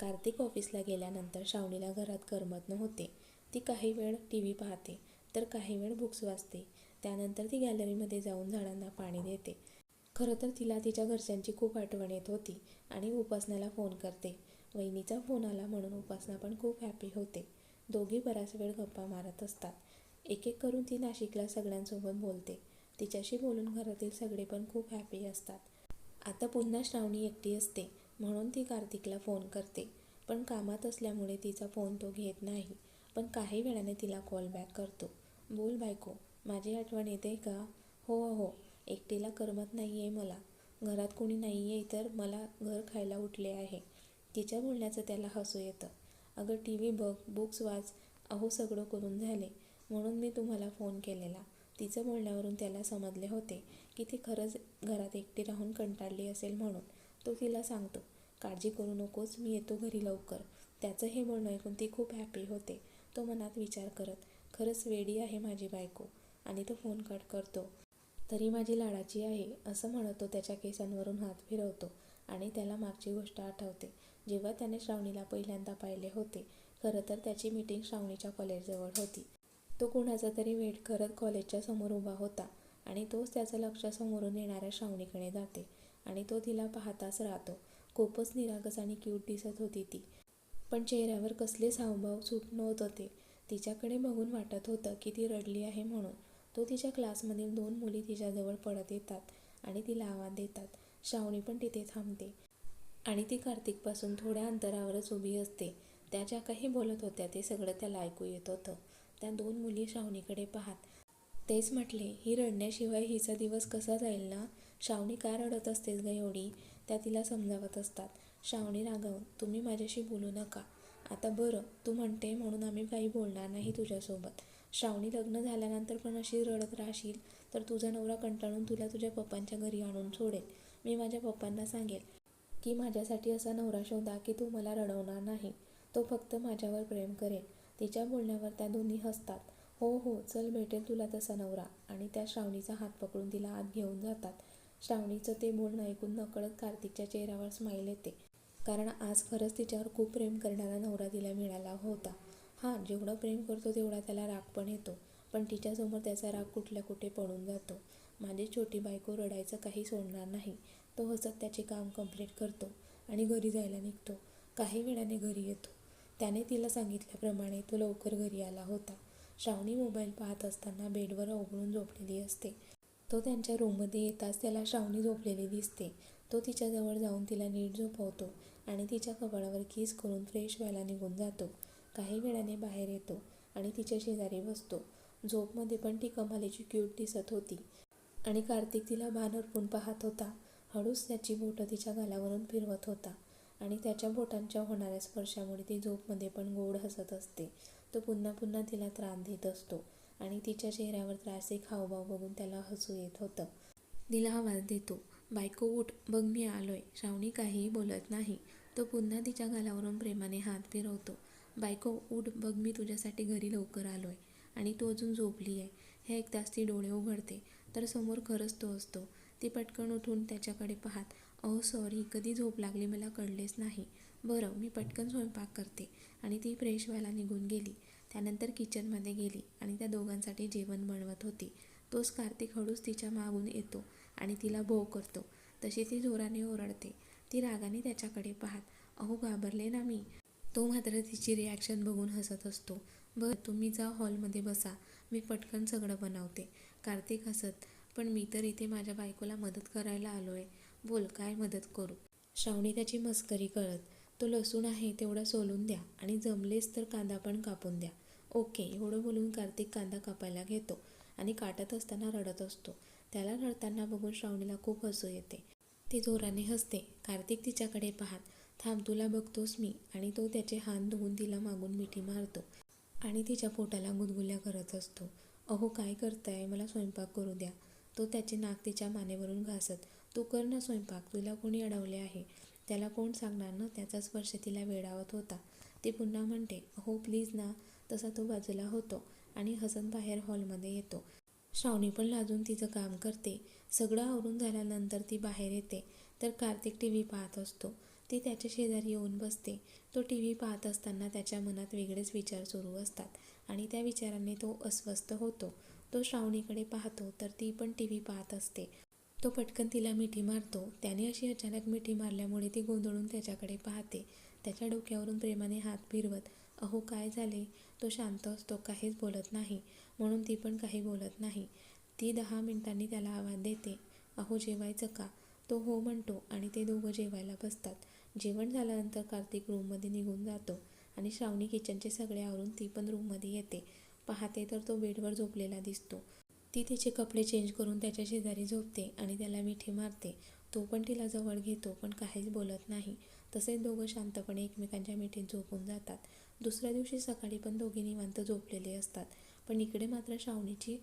कार्तिक ऑफिसला गेल्यानंतर श्रावणीला घरात करमत नव्हते. ती काही वेळ टी व्ही पाहते तर काही वेळ बुक्स वाचते. त्यानंतर ती गॅलरीमध्ये जाऊन झाडांना पाणी देते. खरं तर तिला तिच्या घरच्यांची खूप आठवण येत होती आणि उपासनाला फोन करते. वहिनीचा फोन आला म्हणून उपासना पण खूप हॅपी होते. दोघी बराच वेळ गप्पा मारत असतात. एक एक करून ती नाशिकला सगळ्यांसोबत बोलते. तिच्याशी बोलून घरातील सगळे पण खूप हॅपी असतात. आता पुन्हा श्रावणी एकटी असते. म्हणून ती कार्तिकला फोन करते. पण कामात असल्यामुळे तिचा फोन तो घेत नाही. पण काही वेळाने तिला कॉल बॅक करतो. बोल बायको माझी आठवण येते का? हो हो एकटीला करमत नाही आहे मला. घरात कोणी नाही आहे तर मला घर खायला उठले आहे. तिच्या बोलण्याचं त्याला हसू येतं. अगं टी व्ही बघ बुक्स वाच. अहो सगळं करून झाले. म्हणून मी तुम्हाला फोन केलेला. तिचं बोलण्यावरून त्याला समजले होते की ती खरंच घरात एकटी राहून कंटाळली असेल म्हणून. तो तिला सांगतो काळजी करू नकोस मी येतो घरी लवकर. त्याचं हे म्हणणं ऐकून ती खूप हॅपी होते. तो मनात विचार करत खरंच वेडी आहे माझी बायको. आणि तो फोन कट करतो. तरी माझी लाडाची आहे असं म्हणत तो त्याच्या केसांवरून हात फिरवतो आणि त्याला मागची गोष्ट आठवते. जेव्हा त्याने श्रावणीला पहिल्यांदा पाहिले होते खरं तर त्याची मीटिंग श्रावणीच्या कॉलेजजवळ होती. तो कुणाचा तरी वेट करत कॉलेजच्या समोर उभा होता आणि तोच त्याचं लक्ष समोरून येणाऱ्या श्रावणीकडे जाते. आणि तो तिला पाहताच राहतो. खूपच निरागस आणि क्यूट दिसत होती ती. पण चेहऱ्यावर कसलेच हावभाव नव्हत होते. तिच्याकडे बघून वाटत होतं की ती रडली आहे म्हणून. तो तिच्या क्लासमधील दोन मुली तिच्याजवळ पडत येतात आणि तिला आवाज देतात. श्रावणी पण तिथे थांबते. आणि ती कार्तिकपासून थोड्या अंतरावरच उभी असते. त्या ज्या काही बोलत होत्या ते सगळं त्याला ऐकू येत होतं. त्या दोन मुली श्रावणीकडे पाहत. तेच म्हटले ही रडण्याशिवाय हिचा दिवस कसा जाईल ना? श्रावणी का रडत असतेस ग एवढी? त्या तिला समजावत असतात. श्रावणी रागावून तुम्ही माझ्याशी बोलू नका. आता बरं तू म्हणते म्हणून आम्ही काही बोलणार नाही तुझ्यासोबत. श्रावणी लग्न झाल्यानंतर पण अशी रडत राहशील तर तुझा नवरा कंटाळून तुला तुझ्या पप्पांच्या घरी आणून सोडेल. मी माझ्या पप्पांना सांगेल की माझ्यासाठी असा नवरा शोधा की तू मला रडवणार नाही. तो फक्त माझ्यावर प्रेम करेल. तिच्या बोलण्यावर त्या दोन्ही हसतात. हो हो चल भेटेल तुला तसा नवरा. आणि त्या श्रावणीचा हात पकडून तिला आत घेऊन जातात. श्रावणीचं ते बोलणं ऐकून नकळत कार्तिकच्या चेहऱ्यावर स्माईल येते. कारण आज खरंच तिच्यावर खूप प्रेम करणारा नवरा तिला मिळाला होता. हां जेवढं प्रेम करतो तेवढा त्याला राग पण येतो. पण तिच्यासमोर त्याचा राग कुठल्या कुठे पडून जातो? माझी छोटी बायको रडायचं काही सोडणार नाही. तो हसत त्याचे काम कंप्लीट करतो आणि घरी जायला निघतो. काही वेळाने घरी येतो. त्याने तिला सांगितल्याप्रमाणे तो लवकर घरी आला होता. श्रावणी मोबाईल पाहत असताना बेडवर अवघडून झोपलेली असते. तो त्यांच्या रूममध्ये येताच त्याला श्रावणी झोपलेली दिसते. तो तिच्याजवळ जाऊन तिला नीट झोपवतो आणि तिच्या कपाळावर किस करून फ्रेश व्हायला निघून जातो. काही वेळाने बाहेर येतो आणि तिच्या शेजारी बसतो. झोपमध्ये पण ती कमालीची क्यूट दिसत होती आणि कार्तिक तिला भान अर्पून पाहत होता. हळूच त्याची बोटं तिच्या गालावरून फिरवत होता आणि त्याच्या बोटांच्या होणाऱ्या स्पर्शामुळे ती झोपमध्ये पण गोड हसत असते. तो पुन्हा पुन्हा तिला त्रास देत असतो. आणि तिच्या चेहऱ्यावर त्रासिक हावभाव बघून त्याला हसू येत होतं. तिला आवाज देतो. बायको उठ बघ मी आलोय. श्रावणी काहीही बोलत नाही. तो पुन्हा तिच्या गालावरून प्रेमाने हात फिरवतो. बायको उठ बघ मी तुझ्यासाठी घरी लवकर आलोय. आणि तू अजून झोपली आहे हे ऐकताच ती डोळे उघडते. तर समोर खरंच तो असतो. ती पटकन उठून त्याच्याकडे पाहत अहो सॉरी कधी झोप लागली मला कळलेच नाही. बरं मी पटकन स्वयंपाक करते. आणि ती फ्रेश व्हायला निघून गेली. त्यानंतर किचनमध्ये गेली आणि त्या दोघांसाठी जेवण बनवत होती. तोच कार्तिक हळूच तिच्या मागून येतो आणि तिला भोव करतो. तशी ती जोराने ओरडते. ती रागाने त्याच्याकडे पाहत अहो घाबरले ना मी. तो मात्र तिची रिॲक्शन बघून हसत असतो. बरं तुम्ही जा हॉलमध्ये बसा. मी पटकन सगळं बनवते. कार्तिक हसत पण मी तर इथे माझ्या बायकोला मदत करायला आलो आहे बोल काय मदत करू? श्रावणी त्याची मस्करी करत तो लसूण आहे तेवढा सोलून द्या आणि जमलेच तर कांदा पण कापून द्या. ओके एवढं बोलून कार्तिक कांदा कापायला घेतो आणि काटत असताना रडत असतो. त्याला रडताना बघून श्रावणीला खूप हसू येते. ती जोराने हसते. कार्तिक तिच्याकडे पाहत थांब तुला बघतोस मी. आणि तो त्याचे हात धुवून तिला मागून मिठी मारतो आणि तिच्या पोटाला गुदगुल्या करत असतो. अहो काय करताय? मला स्वयंपाक करू द्या. तो त्याचे नाक तिच्या मानेवरून घासत तू कर ना स्वयंपाक तुला कोणी अडवले आहे. त्याला कोण सांगणार ना? त्याचा स्पर्श तिला वेडावत होता. ती पुन्हा म्हणते हो प्लीज ना. तसा तो बाजूला होतो आणि हसन बाहेर हॉलमध्ये येतो. श्रावणी पण लाजून तिचं काम करते. सगळं आवरून झाल्यानंतर ती बाहेर येते. तर कार्तिक टी व्ही पाहत असतो. ती त्याच्या शेजारी येऊन बसते. तो टी व्ही पाहत असताना त्याच्या मनात वेगळेच विचार सुरू असतात आणि त्या विचाराने तो अस्वस्थ होतो. तो श्रावणीकडे पाहतो तर ती पण टी व्ही पाहत असते. तो पटकन तिला मिठी मारतो. त्याने अशी अचानक मिठी मारल्यामुळे ती गोंधळून त्याच्याकडे पाहते. त्याच्या डोक्यावरून प्रेमाने हात फिरवत अहो काय झाले तो शांत असतो काहीच बोलत नाही. म्हणून ती पण काही बोलत नाही. ती दहा मिनिटांनी त्याला आवाज देते. अहो जेवायचं का तो हो म्हणतो आणि ते दोघं जेवायला बसतात. जेवण झाल्यानंतर कार्तिक रूममध्ये निघून जातो आणि श्रावणी किचनचे सगळे आवरून ती पण रूममध्ये येते. पाहते तर तो बेडवर झोपलेला दिसतो. ती तिचे कपडे चेंज करून त्याच्या शेजारी झोपते आणि त्याला मिठी मारते. तो पण तिला जवळ घेतो पण काहीच बोलत नाही. तसेच दोघं शांतपणे एकमेकांच्या मिठीत झोपून जातात. दुसऱ्या दिवशी सकाळी पण दोघे निवांत झोपलेले असतात. पण इकडे मात्र श्रावणीची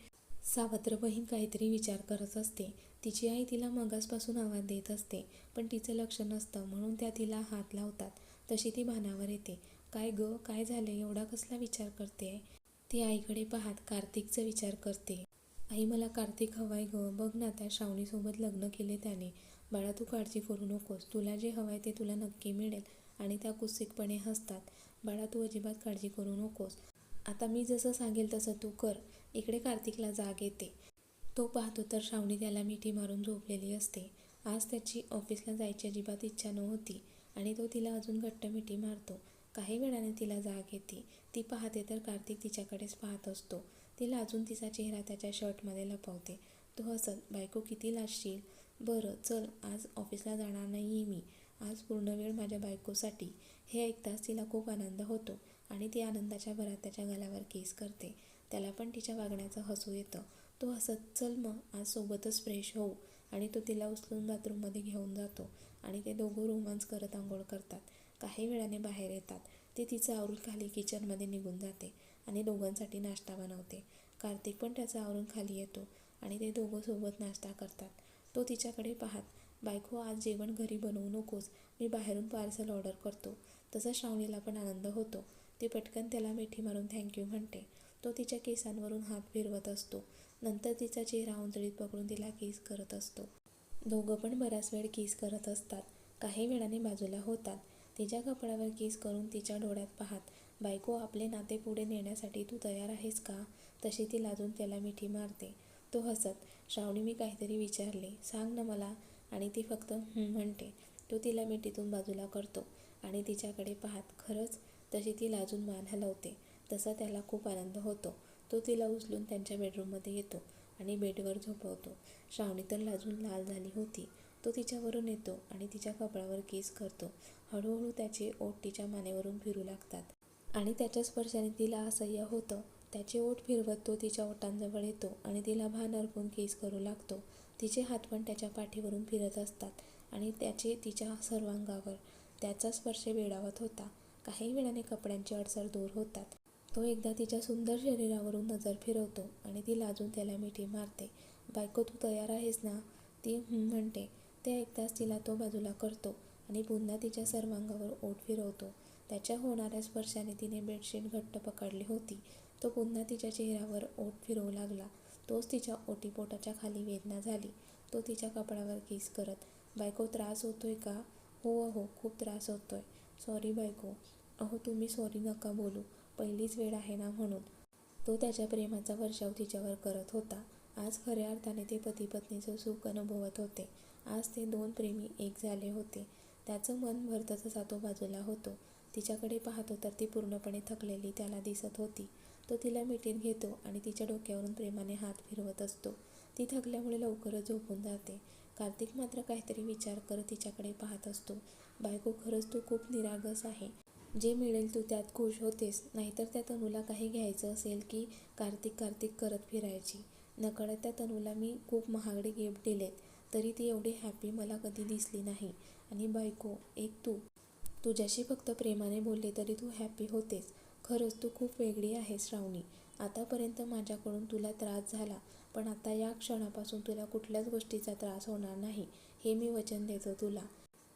सावत्र बहीण काहीतरी विचार करत असते. तिची आई तिला मगासपासून आवाज देत असते पण तिचं लक्ष नसतं म्हणून त्या तिला हात लावतात. तशी ती भानावर येते. काय ग? काय झालं एवढा कसला विचार करते ती आईकडे पाहत कार्तिकचा विचार करते. आई मला कार्तिक हवाय ग. बघ ना त्या श्रावणीसोबत लग्न केले त्याने. बाळा तू काळजी करू नकोस. तुला जे हवंय ते तुला नक्की मिळेल आणि त्या कुत्सिकपणे हसतात. बाळा तू अजिबात काळजी करू नकोस. आता मी जसं सांगेल तसं तू कर. इकडे कार्तिकला जाग येते. तो पाहतो तर श्रावणी त्याला मिठी मारून झोपलेली असते. आज त्याची ऑफिसला जायची अजिबात इच्छा नव्हती आणि तो तिला अजून घट्ट मिठी मारतो. काही वेळाने तिला जाग येते. ती पाहते तर कार्तिक तिच्याकडेच पाहत असतो. ती लाजून तिचा चेहरा त्याच्या शर्टमध्ये लपवते. तो हसत बायको किती लाजशील. बरं चल आज ऑफिसला जाणार नाही मी. आज पूर्ण वेळ माझ्या बायकोसाठी. हे ऐकताच तिला खूप आनंद होतो आणि ती आनंदाच्या भरात त्याच्या गळ्यावर केस करते. त्याला पण तिच्या वागण्याचं हसू येतं. तो हसत चल मग आज सोबतच फ्रेश होऊ. आणि तो तिला उचलून बाथरूममध्ये घेऊन जातो आणि ते दोघं रोमांस करत आंघोळ करतात. काही वेळाने बाहेर येतात. ती तिचं आवरून खाली किचनमध्ये निघून जाते. आणि दोघांसाठी नाश्ता बनवते. कार्तिक पण त्याचा आवरून खाली येतो आणि ते दोघं सोबत नाश्ता करतात. तो तिच्याकडे पाहत बायको आज जेवण घरी बनवू नकोस. मी बाहेरून पार्सल ऑर्डर करतो. तसं श्रावणीला पण आनंद होतो. ती पटकन त्याला मिठी मारून थँक्यू म्हणते. तो तिच्या केसांवरून हात फिरवत असतो. नंतर तिचा चेहरा उंचळीत पकडून तिला किस करत असतो. दोघं पण बराच वेळ किस करत असतात. काही वेळाने बाजूला होतात. तिच्या कपड्यावर किस करून तिच्या डोळ्यात पाहत बायको आपले नाते पुढे नेण्यासाठी तू तयार आहेस का? तशी ती लाजून त्याला मिठी मारते. तो हसत श्रावणी मी काहीतरी विचारले. सांग ना मला. आणि ती फक्त म्हणते. तो तिला मिठीतून बाजूला करतो आणि तिच्याकडे पाहत खरंच तशी ती लाजून मान हलवते. तसा त्याला खूप आनंद होतो. तो तिला उचलून त्यांच्या बेडरूममध्ये येतो आणि बेडवर झोपवतो. श्रावणी तर लाजून लाल झाली होती. तो तिच्यावरून येतो आणि तिच्या कपड्यावर केस करतो. हळूहळू त्याचे ओठ तिच्या मानेवरून फिरू लागतात. आणि त्याच्या स्पर्शाने तिला असह्य होतं. त्याचे ओठ फिरवत तो तिच्या ओठांजवळ येतो आणि तिला भान अर्पून केस करू लागतो. तिचे हात पण त्याच्या पाठीवरून फिरत असतात आणि त्याचे तिच्या सर्वांगावर त्याचा स्पर्श वेडावत होता. काही वेळाने कपड्यांची अडसर दूर होतात. तो एकदा तिच्या सुंदर शरीरावरून नजर फिरवतो आणि ती लाजून त्याला मिठी मारते. बायको तू तयार आहेस ना? ती म्हणते. ते ऐकताच तिला तो बाजूला करतो आणि पुन्हा तिच्या सर्वांगावर ओठ फिरवतो. त्याच्या होणाऱ्या स्पर्शाने तिने बेडशीट घट्ट पकडली होती. तो पुन्हा तिच्या चेहऱ्यावर ओठ फिरवू लागला. तोच तिच्या ओटीपोटाच्या खाली वेदना झाली. तो तिच्या कपड्यावर किस करत बायको त्रास होतोय का? हो अहो खूप त्रास होतोय. सॉरी बायको. अहो तुम्ही सॉरी नका बोलू. पहिलीच वेळ आहे ना म्हणून. तो त्याच्या प्रेमाचा वर्षाव तिच्यावर करत होता. आज खऱ्या अर्थाने ते पती पत्नीचं सुख अनुभवत होते. आज ते दोन प्रेमी एक झाले होते. त्याचं मन भरतं तसा तो बाजूला होतो. तिच्याकडे पाहतो तर ती पूर्णपणे थकलेली त्याला दिसत होती. तो तिला मिठीत घेतो आणि तिच्या डोक्यावरून प्रेमाने हात फिरवत असतो. ती थकल्यामुळे लवकरच झोपून जाते. कार्तिक मात्र काहीतरी विचार करत तिच्याकडे पाहत असतो. बायको खरंच तू खूप निरागस आहे. जे मिळेल तू त्यात खुश होतेस. नाहीतर त्या तनूला काही घ्यायचं असेल की कार्तिक कार्तिक करत फिरायची. नकळत त्या तनूला मी खूप महागडे गिफ्ट दिलेत. तरी ती एवढी हॅपी मला कधी दिसली नाही. आणि बायको एक तू. तुझ्याशी फक्त प्रेमाने बोलले तरी तू हॅपी होतेस. खरंच तू खूप वेगळी आहेस श्रावणी. आतापर्यंत माझ्याकडून तुला त्रास झाला पण आता या क्षणापासून तुला कुठल्याच गोष्टीचा त्रास होणार नाही हे मी वचन देतो तुला.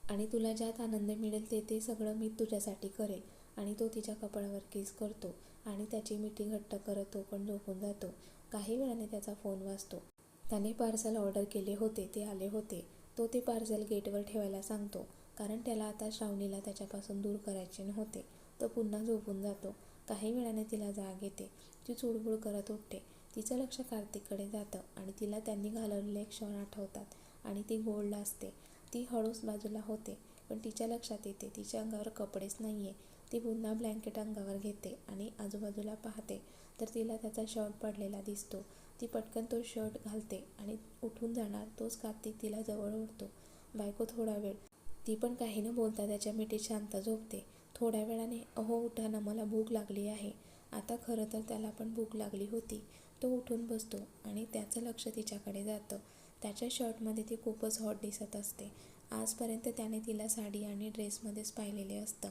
आणि तुला ज्यात आनंद मिळेल ते ते सगळं मी तुझ्यासाठी करेल आणि तो तिच्या कपाळावर केस करतो आणि त्याची मिठी घट्ट करत तो पण झोपून जातो. काही वेळाने त्याचा फोन वाजतो. त्याने पार्सल ऑर्डर केले होते ते आले होते. तो ते पार्सल गेटवर ठेवायला सांगतो. कारण त्याला आता श्रावणीला त्याच्यापासून दूर करायचे नव्हते. तो पुन्हा झोपून जातो. काही वेळाने तिला जाग येते. ती चुडबुड करत उठते. तिचं लक्ष कार्तिककडे जातं आणि तिला त्यांनी घालवलेले क्षण आठवतात आणि ती गोड असते ती हळूस बाजूला होते पण तिच्या लक्षात येते तिच्या अंगावर कपडेच नाही आहे ती पुन्हा ब्लँकेट अंगावर घेते आणि आजूबाजूला पाहते. तर तिला त्याचा शर्ट पडलेला दिसतो. ती पटकन तो शर्ट घालते आणि उठून जाणार तोच कार्तिक तिला जवळ ओढतो. बायको थोडा वेळ ती पण काही न बोलता त्याच्या मिठीत शांत झोपते. थोड्या वेळाने अहो उठा ना मला भूक लागली आहे. आता खरं तर त्याला पण भूक लागली होती. तो उठून बसतो आणि त्याचं लक्ष तिच्याकडे जातं. त्याच्या शर्टमध्ये ती खूपच हॉट दिसत असते. आजपर्यंत त्याने तिला साडी आणि ड्रेसमध्येच पाहिलेले असतं.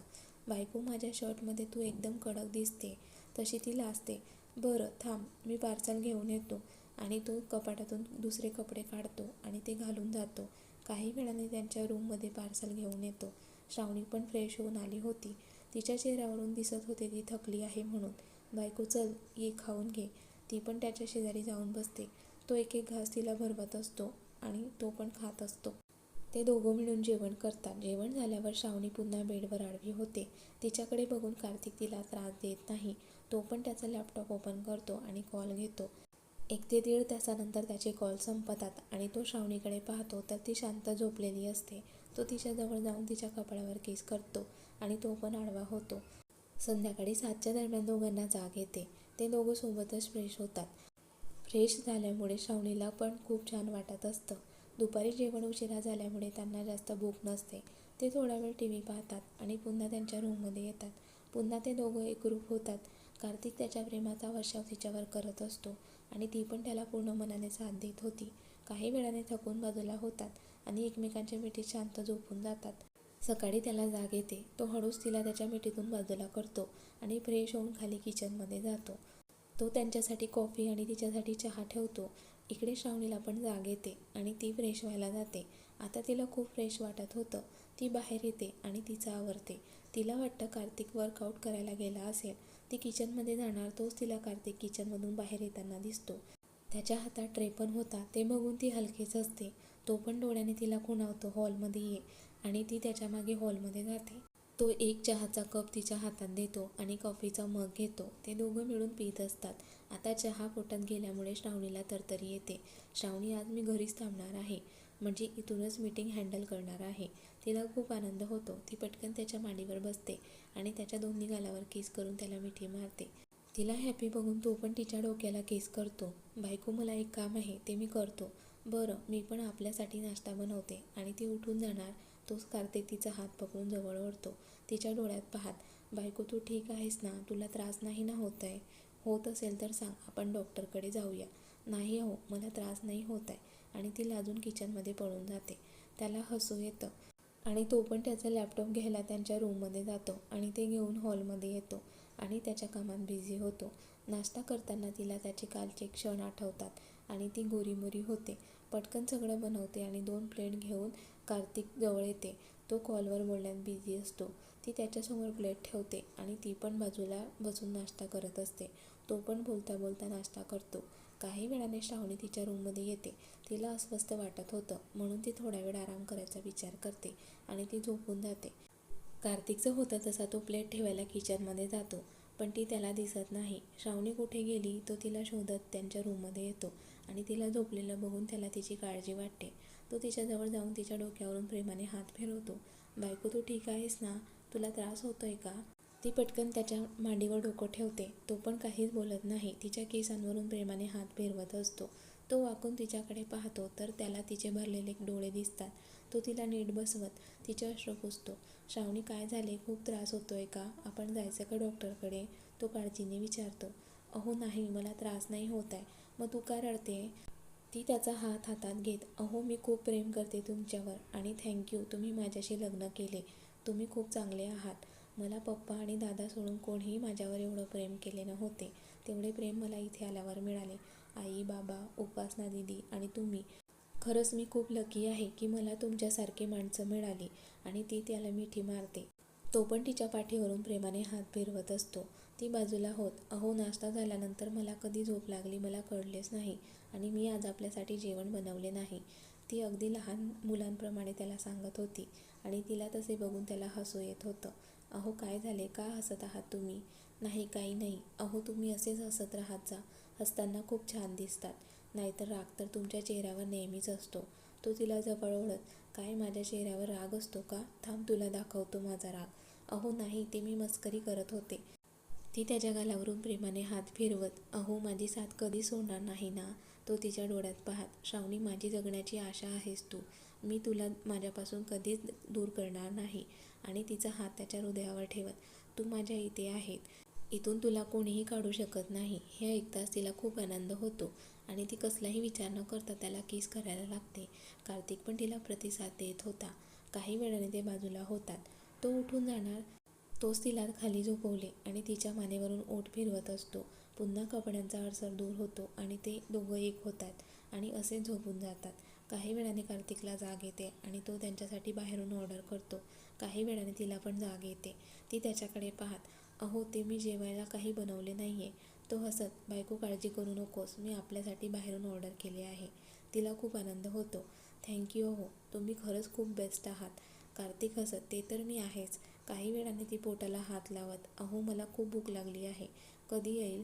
बायको माझ्या शर्टमध्ये तू एकदम कडक दिसते. तशी ती लाजते. बरं थांब मी पार्सल घेऊन येतो. आणि तो कपाटातून दुसरे कपडे काढतो आणि ते घालून जातो. काही वेळाने त्यांच्या रूममध्ये पार्सल घेऊन येतो. श्रावणी पण फ्रेश होऊन आली होती. तिच्या चेहऱ्यावरून दिसत होते ती थकली आहे म्हणून. बायको चल ये खाऊन घे. ती पण त्याच्या शेजारी जाऊन बसते. तो एक एक घास तिला भरवत असतो आणि तो पण खात असतो. ते दोघं मिळून जेवण करतात. जेवण झाल्यावर श्रावणी पुन्हा बेडवर आडवी होते. तिच्याकडे बघून कार्तिक तिला त्रास देत नाही. तो पण त्याचा लॅपटॉप ओपन करतो आणि कॉल घेतो. एक ते दीड तासानंतर त्याचे कॉल संपतात आणि तो श्रावणीकडे पाहतो तर ती शांत झोपलेली असते. तो तिच्याजवळ जाऊन तिच्या कपाळावर केस करतो आणि तो पण आडवा होतो. संध्याकाळी सातच्या दरम्यान दोघांना जाग येते. ते दोघं सोबतच फ्रेश होतात. फ्रेश झाल्यामुळे श्रावणीला पण खूप छान वाटत असतं. दुपारी जेवण उशिरा झाल्यामुळे त्यांना जास्त भूक नसते. ते थोडा वेळ टी व्ही पाहतात आणि पुन्हा त्यांच्या रूममध्ये येतात. पुन्हा ते दोघं एकरूप होतात. कार्तिक त्याच्या प्रेमाचा वर्षाव तिच्यावर करत असतो. आणि ती पण त्याला पूर्ण मनाने साथ देत होती. काही वेळाने थकून बाजूला होतात आणि एकमेकांच्या मिठीत शांत झोपून जातात. सकाळी त्याला जाग येते. तो हळूच तिला त्याच्या मिठीतून बाजूला करतो आणि फ्रेश होऊन खाली किचनमध्ये जातो. तो त्यांच्यासाठी कॉफी आणि तिच्यासाठी चहा ठेवतो. इकडे श्रावणीला पण जाग येते आणि ती फ्रेश व्हायला जाते. आता तिला खूप फ्रेश वाटत होतं. ती बाहेर येते आणि तिचं आवरते. तिला वाटतं कार्तिक वर्कआउट करायला गेला असेल. ती किचनमध्ये जाणार तोच तिला कार्तिक किचनमधून बाहेर येताना दिसतो. त्याच्या हातात ट्रे पण होता ते बघून ती हलकेच असते तो पण डोळ्याने तिला खुणावतो हॉलमध्ये ये. आणि ती त्याच्यामागे हॉलमध्ये जाते. तो एक चहाचा कप तिच्या हातात देतो आणि कॉफीचा मग घेतो. ते दोघं मिळून पित असतात. आता चहा पोटात गेल्यामुळे श्रावणीला तरतरी येते. श्रावणी आज मी घरीच थांबणार आहे. म्हणजे इथूनच मीटिंग हँडल करणार आहे. तिला खूप आनंद होतो. ती पटकन त्याच्या मांडीवर बसते आणि त्याच्या दोन्ही गालावर केस करून त्याला मिठी मारते. तिला हॅपी बघून तो पण तिच्या डोक्याला केस करतो. बायको मला एक काम आहे ते मी करतो. बरं मी पण आपल्यासाठी नाश्ता बनवते. आणि ती उठून जाणार. तोच कार्तिक तिचा हात पकडून जवळ ओढतो. तिच्या डोळ्यात पाहत बायको तू ठीक आहेस ना? तुला त्रास नाही ना होत आहे? होत असेल तर सांग आपण डॉक्टरकडे जाऊया. नाही हो मला त्रास नाही होत आहे. आणि ती लाजून किचनमध्ये पळून जाते. त्याला हसू येतं आणि तो पण त्याचा लॅपटॉप घ्यायला त्यांच्या रूममध्ये जातो आणि ते घेऊन हॉलमध्ये येतो आणि त्याच्या कामात बिझी होतो. नाश्ता करताना तिला त्याचे कालचे क्षण आठवतात आणि ती गोरीमोरी होते. पटकन सगळं बनवते आणि दोन प्लेट घेऊन कार्तिक जवळ येते. तो कॉलवर बोलण्यात बिझी असतो. ती त्याच्यासमोर प्लेट ठेवते आणि ती पण बाजूला बसून नाश्ता करत असते. तो पण बोलता बोलता नाश्ता करतो. काही वेळाने श्रावणी तिच्या रूममध्ये येते. तिला अस्वस्थ वाटत होतं. म्हणून ती थोडा वेळ आराम करायचा विचार करते आणि ती झोपून जाते. कार्तिकचं होतं तसा तो प्लेट ठेवायला किचनमध्ये जातो पण ती त्याला दिसत नाही. श्रावणी कुठे गेली तो तिला शोधत त्यांच्या रूममध्ये येतो आणि तिला झोपलेलं बघून त्याला तिची काळजी वाटते. तो तिच्याजवळ जाऊन तिच्या डोक्यावरून प्रेमाने हात फिरवतो. बायको तू ठीक आहेस ना? तुला त्रास होतोय का? ती पटकन त्याच्या मांडीवर डोकं ठेवते. तो पण काहीच बोलत नाही. तिच्या केसांवरून प्रेमाने हात फिरवत असतो. तो वाकून तिच्याकडे पाहतो तर त्याला तिचे भरलेले डोळे दिसतात. तो तिला नीट बसवत तिचे अश्र पुसतो. श्रावणी काय झाले? खूप त्रास होतोय का? आपण जायचं का डॉक्टरकडे? तो काळजीने विचारतो. अहो नाही मला त्रास नाही होत आहे मग तू का रडते? ती त्याचा हात हातात घेत अहो मी खूप प्रेम करते तुमच्यावर आणि थँक्यू तुम्ही माझ्याशी लग्न केले. तुम्ही खूप चांगले आहात. मला पप्पा आणि दादा सोडून कोणीही माझ्यावर एवढं प्रेम केले नव्हते. तेवढे प्रेम मला इथे आल्यावर मिळाले. आई बाबा उपासना दिदी आणि तुम्ही. खरंच मी खूप लकी आहे की मला तुमच्यासारखे माणसं मिळाली आणि ती त्याला मिठी मारते. तो पण तिच्या पाठीवरून प्रेमाने हात फिरवत असतो. ती बाजूला होत अहो नाश्ता झाल्यानंतर मला कधी झोप लागली मला कळलेच नाही आणि मी आज आपल्यासाठी जेवण बनवले नाही. ती अगदी लहान मुलांप्रमाणे त्याला सांगत होती आणि तिला तसे बघून त्याला हसू येत होतं. अहो काय झाले? का हसत आहात तुम्ही? नाही काही नाही. अहो तुम्ही असेच हसत राहत जा. हसताना खूप छान दिसतात. नाहीतर राग तर तुमच्या चेहऱ्यावर नेहमीच असतो. तो तिला जवळ ओढत काय माझ्या चेहऱ्यावर राग असतो का? थांब तुला दाखवतो माझा राग. अहो नाही ते मी मस्करी करत होते. ती त्याच्या गालावरून प्रेमाने हात फिरवत अहो माझी साथ कधी सोडणार नाही ना? तो तिच्या डोळ्यात पाहत श्रावणी माझी जगण्याची आशा आहेस तू. मी तुला माझ्यापासून कधीच दूर करणार नाही आणि तिचा हात त्याच्या हृदयावर ठेवत तू माझ्या इथे आहेत. इथून तुला कोणीही काढू शकत नाही. हे ऐकताच तिला खूप आनंद होतो आणि ती कसलाही विचार न करता त्याला किस करायला लागते. कार्तिक पण तिला प्रतिसाद देत होता. काही वेळाने ते बाजूला होतात. तो उठून जाणार तोच तिला खाली झोपवले आणि तिच्या मानेवरून ओठ फिरवत असतो. पुन्हा कपड्यांचा अडसर दूर होतो आणि ते दोघं एक होतात आणि असे झोपून जातात. काही वेळाने कार्तिकला जाग येते आणि तो त्यांच्यासाठी बाहेरून ऑर्डर करतो. काही वेळाने तिला पण जाग येते. ती त्याच्याकडे पाहत अहो ते मी जेवायला काही बनवले नाही आहे तो हसत बायको काळजी करू नकोस. मी आपल्यासाठी बाहेरून ऑर्डर केले आहे. तिला खूप आनंद होतो. थँक्यू अहो. तुम्ही खरंच खूप बेस्ट आहात. कार्तिक हसत ते तर मी आहेच. काही वेळाने ती पोटाला हात लावत अहो मला खूप भूक लागली आहे. कधी येईल?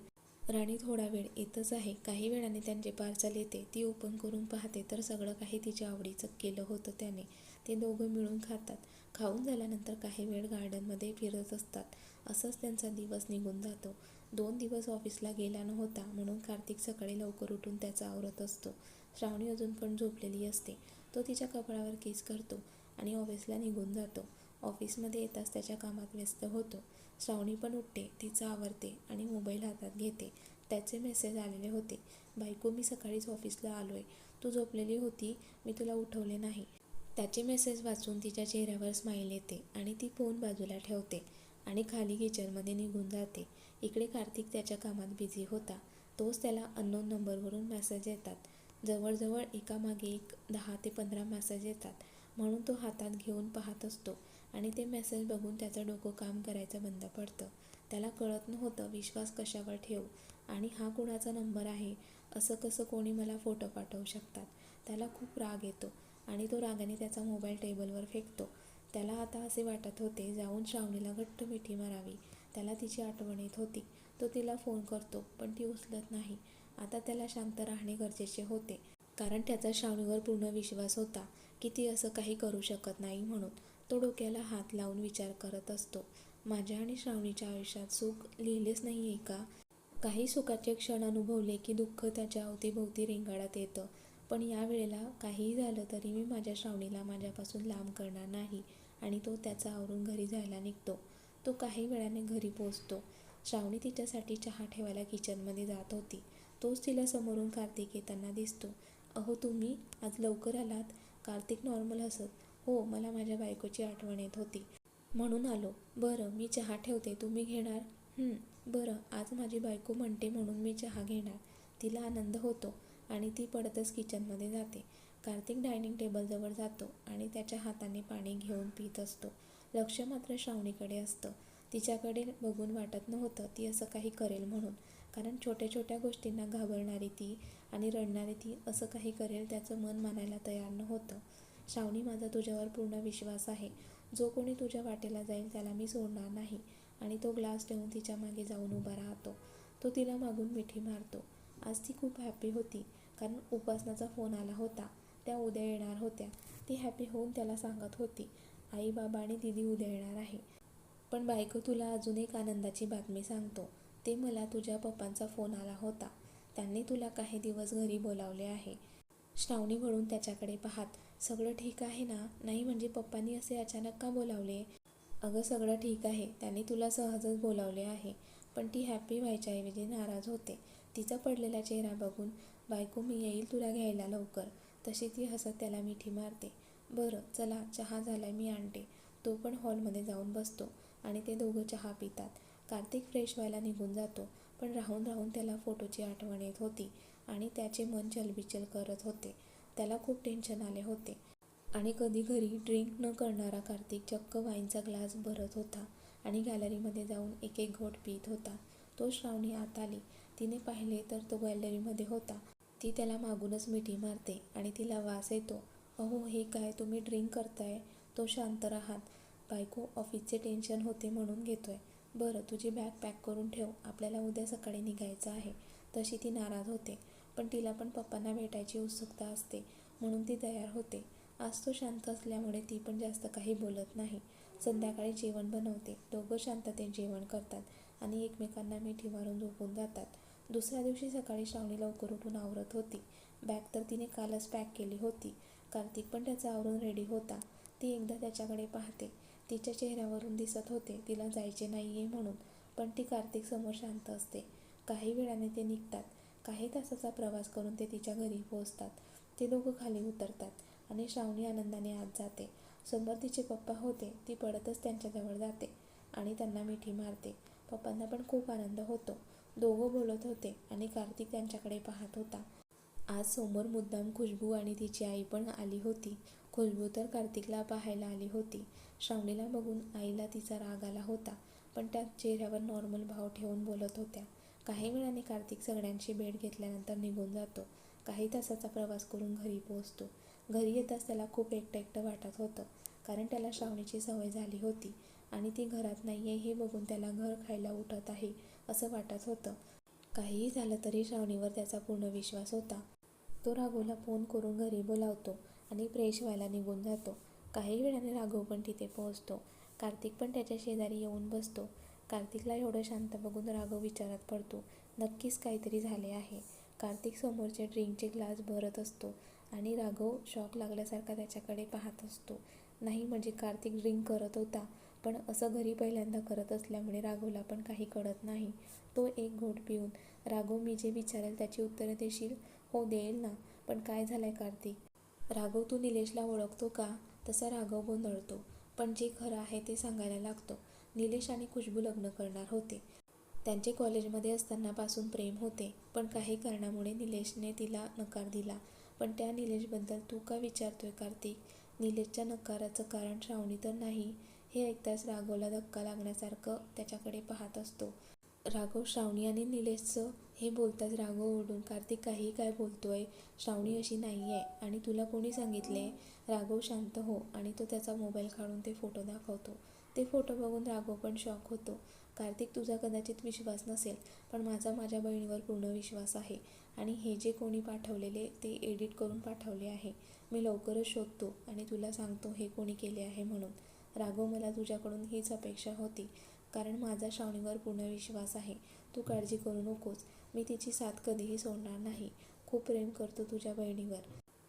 राणी थोडा वेळ येतच आहे. काही वेळाने त्यांचे पार्सल येते. ती ओपन करून पाहते. तर सगळं काही तिच्या आवडीचं केलं होतं त्याने. ते दोघं मिळून खातात. खाऊन झाल्यानंतर काही वेळ गार्डनमध्ये फिरत असतात. असंच त्यांचा दिवस निघून जातो. दोन दिवस ऑफिसला गेला नव्हता म्हणून कार्तिक सकाळी लवकर उठून त्याचा आवरत असतो. श्रावणी अजून पण झोपलेली असते. तो तिच्या कपाळावर किस करतो आणि ऑफिसला निघून जातो. ऑफिसमध्ये येताच त्याच्या कामात व्यस्त होतो. श्रावणी पण उठते तिचं आवरते आणि मोबाईल हातात घेते. त्याचे मेसेज आलेले होते. बायको मी सकाळीच ऑफिसला आलो आहे तू झोपलेली होती. मी तुला उठवले नाही. त्याचे मेसेज वाचून तिच्या चेहऱ्यावर स्माईल येते आणि ती फोन बाजूला ठेवते आणि खाली किचनमध्ये निघून जाते. इकडे कार्तिक त्याच्या कामात बिझी होता. तोच त्याला अननोन नंबरवरून मेसेज येतात. जवळजवळ एकामागे एक दहा ते पंधरा मेसेज येतात. म्हणून तो हातात घेऊन पाहत असतो. आणि ते मेसेज बघून त्याचं डोकं काम करायचं बंद पडतं. त्याला कळत नव्हतं विश्वास कशावर ठेवू आणि हा कुणाचा नंबर आहे असं कसं कोणी मला फोटो पाठवू शकतात? त्याला खूप राग येतो आणि तो रागाने त्याचा मोबाईल टेबलवर फेकतो. त्याला आता असे वाटत होते जाऊन श्रावणीला घट्ट मिठी मारावी. त्याला तिची आठवण येत होती. तो तिला फोन करतो पण ती उचलत नाही. आता त्याला शांत राहणे गरजेचे होते. कारण त्याचा श्रावणीवर पूर्ण विश्वास होता की ती असं काही करू शकत नाही म्हणून. तो डोक्याला हात लावून विचार करत असतो. माझ्या आणि श्रावणीच्या आयुष्यात सुख लिहिलेच नाही आहे का? काही सुखाचे क्षण अनुभवले की दुःख त्याच्या अवतीभोवती रेंगाळत येतं. पण या वेळेला काहीही झालं तरी मी माझ्या श्रावणीला माझ्यापासून लांब करणार नाही आणि तो त्याचा आवरून घरी जायला निघतो. तो काही वेळाने घरी पोचतो श्रावणी तिच्यासाठी चहा ठेवायला किचनमध्ये जात होती. तोच तिला समोरून कार्तिक येताना दिसतो. अहो तुम्ही आज लवकर आलात. कार्तिक नॉर्मल हसत हो मला माझ्या बायकोची आठवण येत होती. म्हणून आलो. बरं मी चहा ठेवते. तुम्ही घेणार? बरं आज माझी बायको म्हणते म्हणून मी चहा घेणार. तिला आनंद होतो आणि ती पडतच किचनमध्ये जाते. कार्तिक डायनिंग टेबलजवळ जातो आणि त्याच्या हाताने पाणी घेऊन पित असतो. लक्ष मात्र श्रावणीकडे असतं. तिच्याकडे बघून वाटत नव्हतं ती असं काही करेल म्हणून. कारण छोट्या छोट्या गोष्टींना घाबरणारी ती आणि रडणारी ती असं काही करेल त्याचं मन मानायला तयार नव्हतं. श्रावणी माझा तुझ्यावर पूर्ण विश्वास आहे. जो कोणी तुझ्या वाटेला जाईल त्याला मी सोडणार नाही. आणि तो ग्लास ठेवून तिच्यामागे जाऊन उभा राहतो. तो तिला मागून मिठी मारतो. आज ती खूप हॅपी होती कारण उपासनाचा फोन आला होता. त्या उद्या येणार होत्या. ती हॅपी होऊन त्याला सांगत होती आई बाबा आणि दिदी उद्या येणार आहे. पण बायको तुला अजून एक आनंदाची बातमी सांगतो. ते मला तुझ्या पप्पांचा फोन आला होता. त्यांनी तुला काही दिवस घरी बोलावले आहे. श्रावणी वळून त्याच्याकडे पाहात. सगळं ठीक आहे ना? नाही म्हणजे पप्पांनी असे अचानक का बोलावले? अगं सगळं ठीक आहे. त्याने तुला सहजच बोलावले आहे. पण ती हॅपी व्हायच्याऐवजी नाराज होते. तिचा पडलेला चेहरा बघून बायको मी येईल तुला घ्यायला लवकर. तशी ती हसत त्याला मिठी मारते. बरं चला चहा झालाय मी आणते. तो पण हॉलमध्ये जाऊन बसतो आणि ते दोघं चहा पितात. कार्तिक फ्रेश व्हायला निघून जातो पण राहून राहून त्याला फोटोची आठवण येत होती. आणि त्याचे मन चलबिचल करत होते. त्याला खूप टेन्शन आले होते. आणि कधी घरी ड्रिंक न करणारा कार्तिक चक्क वाईनचा ग्लास भरत होता आणि गॅलरीमध्ये जाऊन एक एक घोट पित होता. तो श्रावणी आत आली. तिने पाहिले तर तो गॅलरीमध्ये होता. ती त्याला मागूनच मिठी मारते आणि तिला वास येतो. अहो हे काय तुम्ही ड्रिंक करताय? तो शांत राहात बायको ऑफिसचे टेन्शन होते म्हणून घेतोय. बरं तुझी बॅग पॅक करून ठेव. आपल्याला उद्या सकाळी निघायचं आहे. तशी ती नाराज होते. पण तिला पण पप्पांना भेटायची उत्सुकता असते म्हणून ती तयार होते. आज तो शांत असल्यामुळे ती पण जास्त काही बोलत नाही. संध्याकाळी जेवण बनवते. दोघं शांततेत जेवण करतात आणि एकमेकांना मिठी मारून झोपून जातात. दुसऱ्या दिवशी सकाळी श्रावणी लवकर उठून आवरत होती. बॅग तर तिने कालच पॅक केली होती. कार्तिक पण त्याचा आवरून रेडी होता. ती एकदा त्याच्याकडे पाहते. तिच्या चेहऱ्यावरून दिसत होते तिला जायचे नाही आहे म्हणून. पण ती कार्तिक समोर शांत असते. काही वेळाने ते निघतात. काही तासाचा प्रवास करून ते तिच्या घरी पोहोचतात. ते दोघं खाली उतरतात आणि श्रावणी आनंदाने आत जाते. समोर तिचे पप्पा होते ती पडतच त्यांच्याजवळ जाते आणि त्यांना मिठी मारते. पप्पांना पण खूप आनंद होतो. दोघं बोलत होते आणि कार्तिक त्यांच्याकडे पाहत होता. आज समोर मुद्दाम खुशबू आणि तिची आई पण आली होती. खुशबू तर कार्तिकला पाहायला आली होती. श्रावणीला बघून आईला तिचा राग आला होता पण त्या चेहऱ्यावर नॉर्मल भाव ठेवून बोलत होत्या. काही वेळाने कार्तिक सगळ्यांची भेट घेतल्यानंतर निघून जातो. काही तासाचा प्रवास करून घरी पोहोचतो. घरी येताच त्याला खूप एकटं एकटं वाटत होतं कारण त्याला श्रावणीची सवय झाली होती आणि ती घरात नाही आहे हे बघून त्याला घर खायला उठत आहे असं वाटत होतं. काहीही झालं तरी श्रावणीवर त्याचा पूर्ण विश्वास होता. तो राघवला फोन करून घरी बोलावतो आणि फ्रेश व्हायला निघून जातो. काही वेळाने राघव पण तिथे पोहोचतो. कार्तिक पण त्याच्या शेजारी येऊन बसतो. कार्तिकला एवढं शांत बघून राघव विचारात पडतो नक्कीच काहीतरी झाले आहे. कार्तिक समोरचे ड्रिंकचे ग्लास भरत असतो आणि राघव शॉक लागल्यासारखा त्याच्याकडे पाहत असतो. नाही म्हणजे कार्तिक ड्रिंक करत होता पण असं घरी पहिल्यांदा करत असल्यामुळे राघवला पण काही कळत नाही. तो एक घोट पिऊन राघव मी जे विचारेल त्याची उत्तरं देशील? हो देईल ना. पण काय झालंय कार्तिक? राघव तू निलेशला ओळखतो का? तसा राघव गोंधळतो. पण जे खरं आहे ते सांगायला लागतो. निलेश आणि खुशबू लग्न करणार होते. त्यांचे कॉलेजमध्ये असतानापासून प्रेम होते पण काही कारणामुळे निलेशने तिला नकार दिला. पण त्या निलेशबद्दल तू का विचारतोय कार्तिक? निलेशच्या नकाराचं कारण श्रावणी तर नाही हे ऐकताच राघवला धक्का लागण्यासारखं त्याच्याकडे पाहत असतो. राघव श्रावणी आणि निलेशचं हे बोलताच राघव ओढून कार्तिक काही काय बोलतोय? श्रावणी अशी नाही आहे आणि तुला कोणी सांगितले राघव शांत हो आणि तो त्याचा मोबाईल काढून ते फोटो दाखवतो. ते फोटो बघून राघव पण शॉक होतो. कार्तिक तुझा कदाचित विश्वास नसेल पण माझा माझ्या बहिणीवर पूर्ण विश्वास आहे. आणि हे जे कोणी पाठवलेले ते एडिट करून पाठवले आहे. मी लवकरच शोधतो आणि तुला सांगतो हे कोणी केले आहे म्हणून. राघव मला तुझ्याकडून हीच अपेक्षा होती. कारण माझा श्रावणीवर पूर्ण विश्वास आहे. तू काळजी करू नकोस. मी तिची साथ कधीही सोडणार नाही. खूप प्रेम करतो तुझ्या बहिणीवर.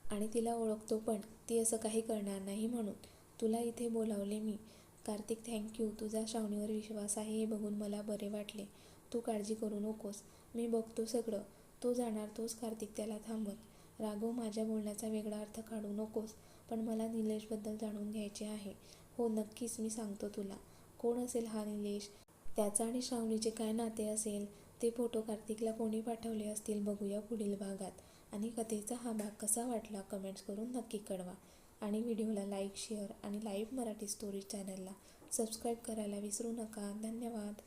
आणि तिला ओळखतो पण ती असं काही करणार नाही म्हणून. तुला इथे बोलावले मी. कार्तिक थँक्यू तुझा श्रावणीवर विश्वास आहे हे बघून मला बरे वाटले. तू काळजी करू नकोस. मी बघतो सगळं. तो जाणार तोच कार्तिक त्याला थांबत राघव माझ्या बोलण्याचा वेगळा अर्थ काढू नकोस पण मला निलेशबद्दल जाणून घ्यायचे आहे. हो नक्कीच मी सांगतो तुला. कोण असेल हा निलेश? त्याचा आणि श्रावणीचे काय नाते असेल? ते फोटो कार्तिकला कोणी पाठवले असतील? बघूया पुढील भागात. आणि कथेचा हा भाग कसा वाटला? कमेंट्स करून नक्की कळवा. आणि व्हिडिओला लाईक शेअर आणि लाईव्ह मराठी स्टोरी चॅनलला सबस्क्राईब करायला विसरू नका. धन्यवाद.